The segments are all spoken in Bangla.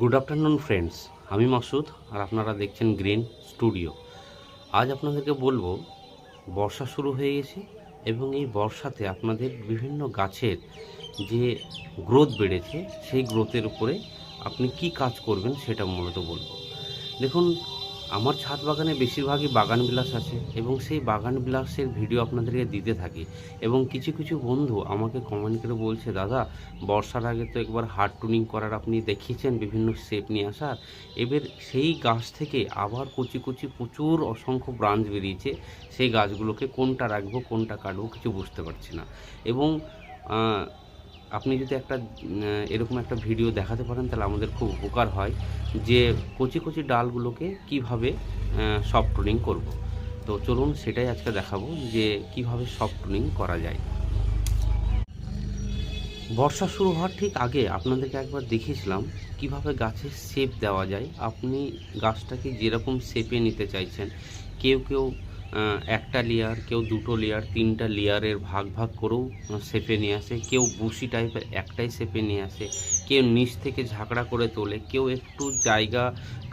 গুড আফটারনুন ফ্রেন্ডস আমি মাসুদ আর আপনারা দেখছেন গ্রিন স্টুডিও আজ আপনাদেরকে বলব, বর্ষা শুরু হয়ে গেছে এবং এই বর্ষাতে আপনাদের বিভিন্ন গাছের যে গ্রোথ বেড়েছে, সেই গ্রোথের উপরে আপনি কি কাজ করবেন সেটা মূলত বলব। দেখুন আমার ছাদ বাগানে বেশিরভাগই বাগান বিলাস আছে এবং সেই বাগান বিলাসের ভিডিও আপনাদেরকে দিতে থাকি। এবং কিছু কিছু বন্ধু আমাকে কমেন্ট করে বলছে, দাদা, বর্ষার আগে তো একবার হার্ড টুনিং করার আপনি দেখিয়েছেন বিভিন্ন শেপ নিয়ে আসার। এবার সেই গাছ থেকে আবার কচি কচি প্রচুর অসংখ্য ব্রাঞ্চ বেরিয়েছে। সেই গাছগুলোকে কোনটা রাখব, কোনটা কাটবো কিছু বুঝতে পারছি না। এবং আপনি যদি একটা এরকম একটা ভিডিও দেখাতে পারেন, তাহলে আমাদের খুব উপকার হয় যে কচি কচি ডালগুলোকে কীভাবে সফট টুনিং করব। তো চলুন সেটাই আজকে দেখাবো যে কীভাবে সফট টুনিং করা যায়। বর্ষা শুরু হওয়ার ঠিক আগে আপনাদেরকে একবার দেখিয়েছিলাম কীভাবে গাছের শেপ দেওয়া যায়। আপনি গাছটাকে যেরকম শেপে নিতে চাইছেন, কেউ কেউ একটা লেয়ার কেউ দুটো লেয়ার তিনটা লেয়ারের ভাগ ভাগ করেও শেপে নিয়ে আসে। কেউ বুসি টাইপের একটাই শেপে নিয়ে আসে। কেউ নিচ থেকে ঝাঁকড়া করে তোলে, কেউ একটু জায়গা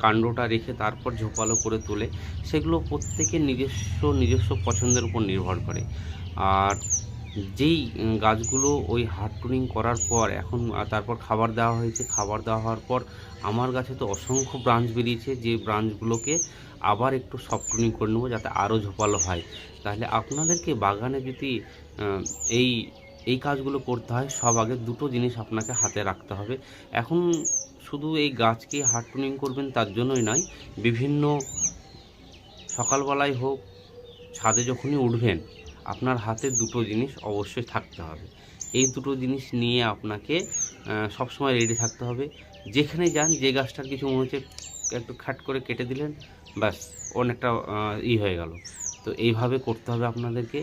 কাণ্ডটা রেখে তারপর ঝোপালো করে তোলে। সেগুলো প্রত্যেকের নিজস্ব নিজস্ব পছন্দের উপর নির্ভর করে। আর যেই গাছগুলো ওই হার্ড টুনিং করার পর, এখন তারপর খাবার দেওয়া হয়েছে, খাবার দেওয়া হওয়ার পর আমার গাছে তো অসংখ্য ব্রাঞ্চ বেরিয়েছে। যে ব্রাঞ্চগুলোকে আবার একটু সফট টুনিং করে নেব যাতে আরও ঝোপালো হয়। তাহলে আপনাদেরকে বাগানে যদি এই এই কাজগুলো করতে হয়, সব আগে দুটো জিনিস আপনাকে হাতে রাখতে হবে। এখন শুধু এই গাছকে হার্ড টুনিং করবেন তার জন্যই নয়, বিভিন্ন সকালবেলায় হোক, ছাদে যখনই উঠবেন, আপনার হাতে দুটো জিনিস অবশ্যই থাকতে হবে। এই দুটো জিনিস নিয়ে আপনাকে সবসময় রেডি থাকতে হবে। যেখানে যান, যে গাছটার কিছু মনে হচ্ছে একটু খাট করে কেটে দিলেন, ব্যাস, অনেকটা ই হয়ে গেল। তো এইভাবে করতে হবে আপনাদেরকে,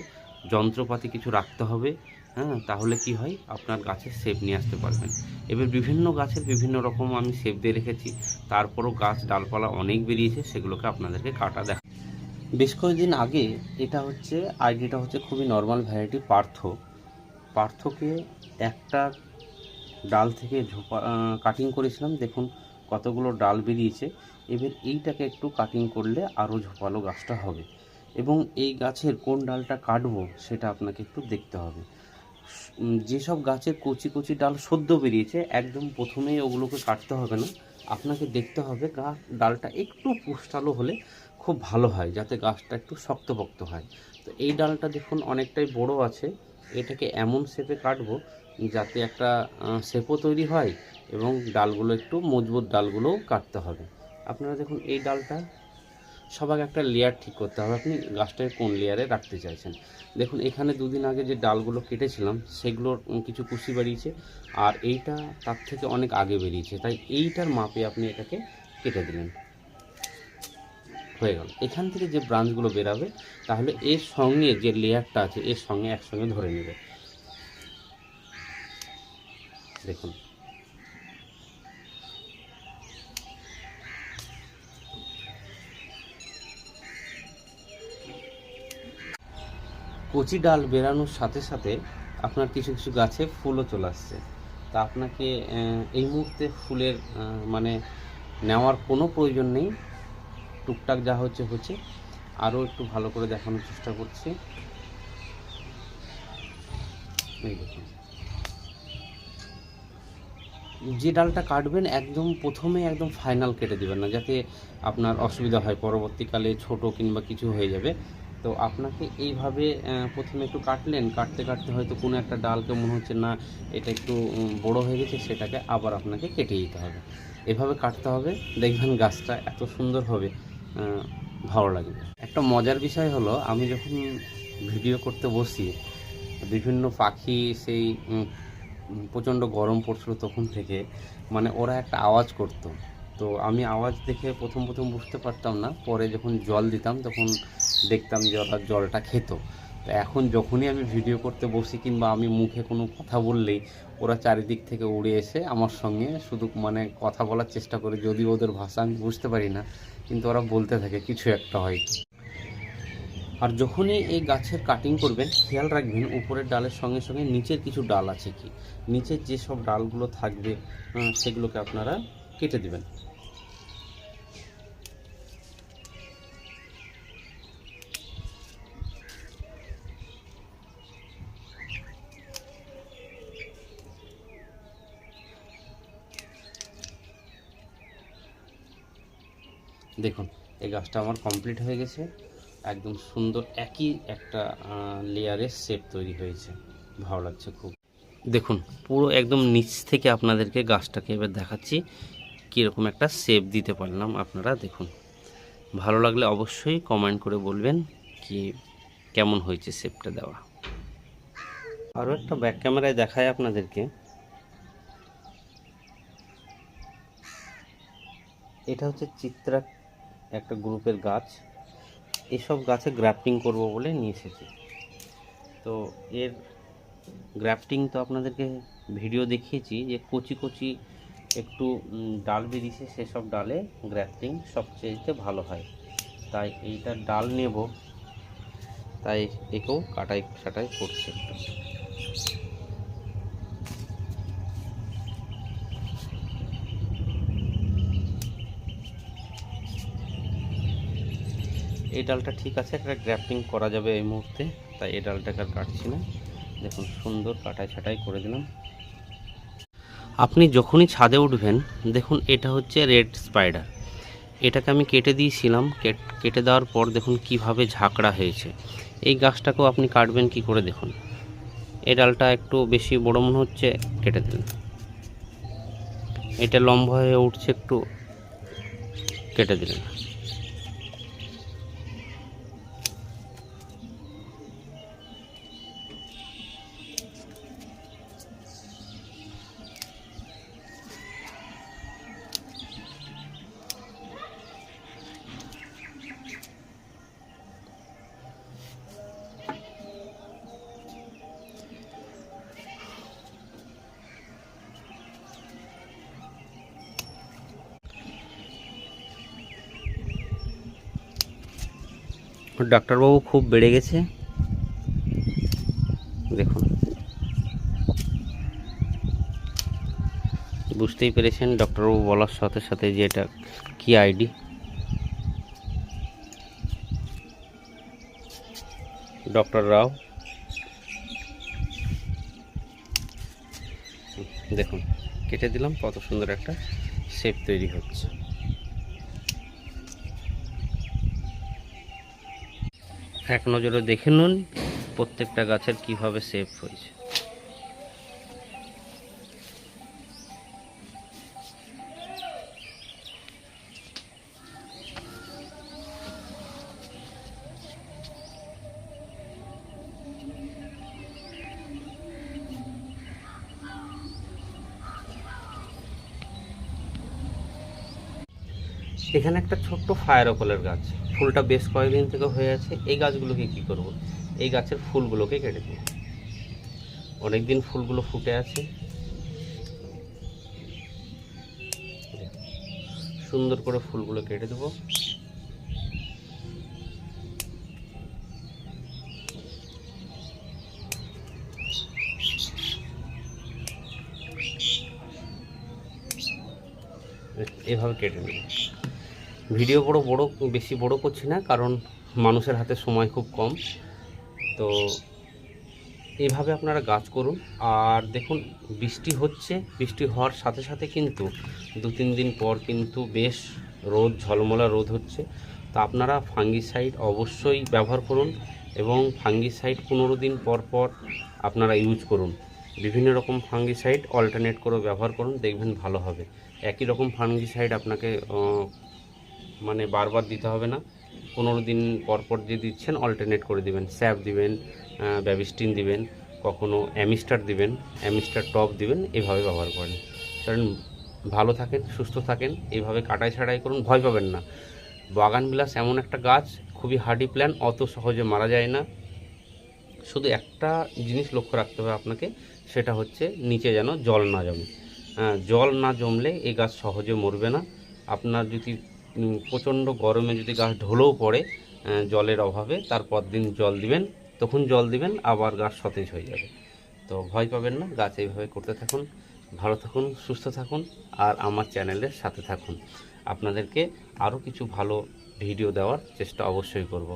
যন্ত্রপাতি কিছু রাখতে হবে হ্যাঁ তাহলে কি হয়, আপনার গাছের শেপ নিয়ে আসতে পারবেন। এবার বিভিন্ন গাছের বিভিন্ন রকম আমি শেপ দিয়ে রেখেছি, তারপরও গাছ ডালপালা অনেক বেরিয়েছে, সেগুলোকে আপনাদেরকে কাটা দেখা বেশ কয়েকদিন আগে এটা হচ্ছে আইডিটা হচ্ছে খুবই নর্মাল ভ্যারাইটি পার্থ। পার্থকে একটা ডাল থেকে ঝোপা কাটিং করেছিলাম, দেখুন কতগুলো ডাল বেরিয়েছে, এবার এইটাকে একটু কাটিং করলে আরও ঝোপালো গাছটা হবে। এবং এই গাছের কোন ডালটা কাটবো, সেটা আপনাকে একটু দেখতে হবে। যেসব গাছের কচি কচি ডাল সদ্য বেরিয়েছে, একদম প্রথমেই ওগুলোকে কাটতে হবে না। আপনাকে দেখতে হবে গাছ ডালটা একটু পুষ্টালো হলে খুব ভালো হয়, যাতে গাছটা একটু শক্তপোক্ত হয়। তো এই ডালটা দেখুন অনেকটাই বড় আছে। এটাকে এমন শেপে কাটবো, যাতে একটা শেপও তৈরি হয় এবং ডালগুলো একটু মজবুত ডালগুলোও কাটতে হবে। আপনারা দেখুন, এই ডালটা সবাই একটা লেয়ার ঠিক করতে হবে। আপনি গাছটাকে কোন লেয়ারে রাখতে চাইছেন? দেখুন, এখানে দুদিন আগে যে ডালগুলো কেটেছিলাম, সেগুলোর কিছু কুশি বেরিয়েছে আর এইটা তার থেকে অনেক আগে বেরিয়েছে। তাই এইটার মাপে আপনি এটাকে কেটে দিলেন। হয়ে গেল। এখান থেকে যে ব্রাঞ্চগুলো বেরাবে, তাহলে এর সঙ্গে যে লেয়ারটা আছে, এর সঙ্গে একসঙ্গে ধরে নেবে। দেখুন কচি ডাল বেরানোর সাথে সাথে আপনার কিছু কিছু গাছে ফুলও চলে আসছে। তা আপনাকে এই মুহূর্তে ফুলের মানে নেওয়ার কোনো প্রয়োজন নেই। টুকটাক যা হচ্ছে হচ্ছে। আরও একটু ভালো করে দেখানোর চেষ্টা করছি। যে ডালটা কাটবেন, একদম প্রথমে একদম ফাইনাল কেটে দেবেন না, যাতে আপনার অসুবিধা হয়। পরবর্তীকালে ছোট কিংবা কিছু হয়ে যাবে। তো আপনাকে এইভাবে প্রথমে একটু কাটলেন, কাটতে কাটতে হয়তো কোনো একটা ডালকে মনে হচ্ছে না, এটা একটু বড় হয়ে গেছে, সেটাকে আবার আপনাকে কেটে দিতে হবে। এভাবে কাটতে হবে, দেখবেন গাছটা এত সুন্দর হবে ভালো লাগবে। একটা মজার বিষয় হলো, আমি যখন ভিডিও করতে বসি, বিভিন্ন পাখি সেই প্রচণ্ড গরম পড়ছিল তখন থেকে মানে ওরা একটা আওয়াজ করতো। তো আমি আওয়াজ দেখে প্রথম প্রথম বুঝতে পারতাম না, পরে যখন জল দিতাম, তখন দেখতাম যে ওরা জলটা খেত। তো এখন যখনই আমি ভিডিও করতে বসি কিংবা আমি মুখে কোনো কথা বললেই, ওরা চারিদিক থেকে উড়ে এসে আমার সঙ্গে শুধু মানে কথা বলার চেষ্টা করে যদি ওদের ভাষা আমি বুঝতে পারি না, কিন্তু ওরা বলতে থাকে কিছু একটা হয়তো। আর যখনই এই গাছের কাটিং করবেন, খেয়াল রাখবেন উপরের ডালের সঙ্গে সঙ্গে নিচের কিছু ডাল আছে কি? নিচের যেসব ডালগুলো থাকবে সেগুলোকে আপনারা কেটে দিবেন। দেখুন, এই গাছটা আমার কমপ্লিট হয়ে গেছে। একদম সুন্দর, একই একটা লেয়ারের শেপ তৈরি হয়েছে। ভালো লাগছে খুব। দেখুন, পুরো একদম নিচ থেকে আপনাদেরকে গাছটাকে এবার দেখাচ্ছি, কীরকম একটা শেপ দিতে পারলাম আপনারা, দেখুন। ভালো লাগলে অবশ্যই কমেন্ট করে বলবেন কি, কেমন হয়েছে শেপটা দেওয়া। আরও একটা ব্যাক ক্যামেরায় দেখায় আপনাদেরকে। এটা হচ্ছে চিত্রা একটা গ্রুপের গাছ। এসব গাছে গ্রাফটিং করব বলে নিয়ে এসেছি। তো এর গ্রাফটিং তো আপনাদেরকে ভিডিও দেখিয়েছি যে কচি কচি একটু ডাল বেরিয়েছে, সেসব ডালে গ্রাফটিং সবচেয়ে ভালো হয়। তাই এইটার ডাল নেব। তাই একেও কাটাই ছাটাই করছে। এই ডালটা ঠিক আছে, একটা গ্রাফটিং করা যাবে এই মুহূর্তে, তাই এই ডালটাকে আর কাটছি না। দেখুন, সুন্দর কাটাই ছাটাই করে দিলাম। আপনি যখনই ছাদে উঠবেন, দেখুন এটা হচ্ছে রেড স্পাইডার। এটাকে আমি কেটে দিয়েছিলাম, কেট- কেটে দেওয়ার পর দেখুন কীভাবে ঝাঁকড়া হয়েছে। এই গাছটাকেও আপনি কাটবেন কি করে দেখুন। এই ডালটা একটু বেশি বড় মনে হচ্ছে, কেটে দিন। এটা লম্বা হয়ে উঠছে, একটু কেটে দিলেন। ডাক্তারবাবু খুব বেড়ে গেছে। দেখুন। বুঝতেই পেরেছেন ডক্টরবাবু বলার সাথে সাথে যে এটা কি আইডি। ডক্টর রাও। দেখুন, কেটে দিলাম, কত সুন্দর একটা শেপ তৈরি হচ্ছে। এক নজরে দেখে নুন প্রত্যেকটা গাছের কীভাবে সেফ হয়েছে। এখানে একটা ছোট্ট ফায়ার অকলের গাছ। ফুলটা বেশ কয়েকদিন থেকে হয়ে আছে। এই গাছগুলোকে কি করব? এই গাছের ফুলগুলোকে কেটে দেবো। অনেকদিন ফুলগুলো ফুটে আছে। সুন্দর করে ফুলগুলো কেটে দেবো। এভাবে কেটে নেব। ভিডিও বড় বড়, বেশি বড় করছি না, কারণ মানুষের হাতে সময় খুব কম। তো এইভাবে আপনারা গাছ করুন। আর দেখুন, বৃষ্টি হচ্ছে, বৃষ্টি হওয়ার সাথে সাথে কিন্তু দু তিন দিন পর কিন্তু বেশ রোদ, ঝলমলা রোদ হচ্ছে। তো আপনারা ফাঙ্গিসাইড অবশ্যই ব্যবহার করুন এবং ফাঙ্গিসাইড পনেরো দিন পর পর আপনারা ইউজ করুন। বিভিন্ন রকম ফাঙ্গিসাইড অল্টারনেট করে ব্যবহার করুন, দেখবেন ভালো হবে। একই রকম ফাঙ্গিসাইড আপনাকে মানে বারবার দিতে হবে না। পনেরো দিন পর পর যে দিচ্ছেন অল্টারনেট করে দিবেন। স্যাপ দিবেন ব্যাবিস্টিন দিবেন, কখনো অ্যামিস্টার দিবেন, অ্যামিস্টার টপ দিবেন, এভাবে ব্যবহার করেন। কারণ ভালো থাকেন, সুস্থ থাকেন এইভাবে কাটাই ছাড়াই করুন, ভয় পাবেন না। বাগান বিলাস এমন একটা গাছ, খুবই হার্ডি প্ল্যান অত সহজে মারা যায় না। শুধু একটা জিনিস লক্ষ্য রাখতে হবে আপনাকে, সেটা হচ্ছে নিচে যেন জল না জমে। জল না জমলে এই গাছ সহজে মরবে না। আপনার যদি প্রচণ্ড গরমে যদি গাছ ঢোলেও পড়ে জলের অভাবে, তারপর দিন জল দিবেন, তখন জল দিবেন, আবার গাছ সতেজ হয়ে যাবে। তো ভয় পাবেন না, গাছ এইভাবে করতে থাকুন, ভালো থাকুন, সুস্থ থাকুন, আর আমার চ্যানেলের সাথে থাকুন। আপনাদেরকে আরও কিছু ভালো ভিডিও দেওয়ার চেষ্টা অবশ্যই করব।